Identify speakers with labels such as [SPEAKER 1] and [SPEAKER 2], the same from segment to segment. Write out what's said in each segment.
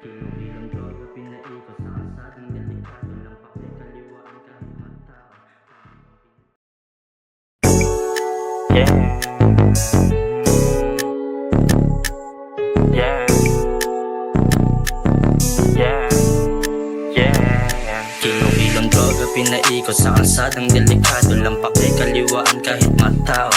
[SPEAKER 1] Tinuloy ang door na pinaikot sa kasadang delikado ng pakikaliwaan kahit magtao.
[SPEAKER 2] Yeah. Yeah. Yeah. Yeah.
[SPEAKER 1] Tinuloy ang door na pinaikot sa kasadang delikado ng pakikaliwaan kahit magtao.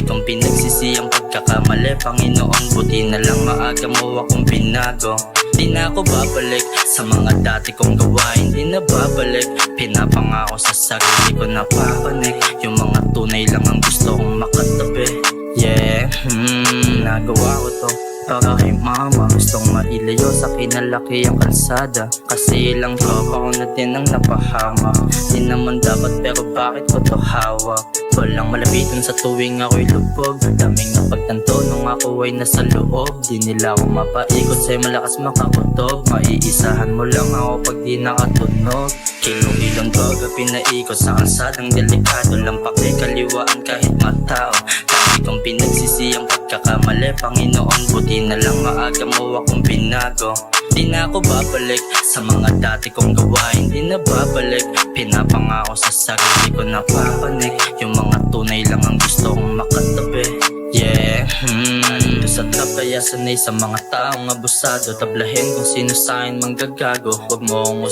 [SPEAKER 1] Itong pinagsisi ang pagkakamali Panginoon buti na lang maaga mo akong binago Di na ako babalik sa mga dati kong gawain Di na babalik. Pinapangako sa sarili ko na papanik. Yung mga tunay lang ang gusto kong makatabi. Yeah, hmm, nagawa ko to para kay mama Gustong mailayo sa kinalaki ang kalsada. Kasi ilang tropa ko na din ang napahama. Di naman dapat pero bakit ko to hawak? Walang malapitan sa tuwing ako'y lubog. Daming napagtanto nung ako ay nasa loob. Di nila ako mapaikot sa'yo malakas makakutob. Maiisahan mo lang ako pag di nakatunog. Kilong-kilong droga pinaikot sa kalsadang delikado. Lang pakikaliwaan kahit matao pagkakamali Panginoon buti na lang maaga mo akong binago. Di na ako babalik sa mga dati kong gawain Di na babalik. Pinapangako sa sarili ko na papanik Yung kaya sanay sa mga taong abusado. Tablahin kung sino sa'kin manggagago Huwag mo akong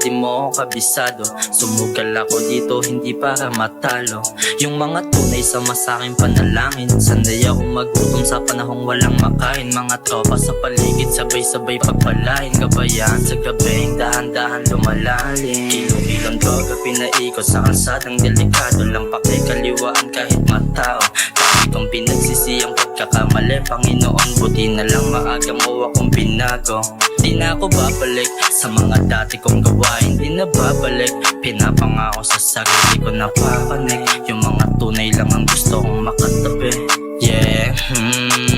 [SPEAKER 1] di mo kabisado. Sumugal ako dito, hindi para matalo. Yung mga tunay sa masaking panalangin. Sanay ako magutom sa panahong walang makain. Mga tropa sa paligid, sabay-sabay pagpalain Gabayan sa gabing, dahan-dahan lumalalim. Kilo-kilong droga pinaikot sa kalsadang delikado. Lang pakikaliwaan kahit matao Dami kong pinagsisiyang pagkakamali Panginoon buti na lang maaga mo akong binago. Di na ako babalik sa mga dati kong gawain. Di na babalik Pinapangako sa sarili ko na papanik. Yung mga tunay lang ang gusto kong makatabi. Yeah, hmm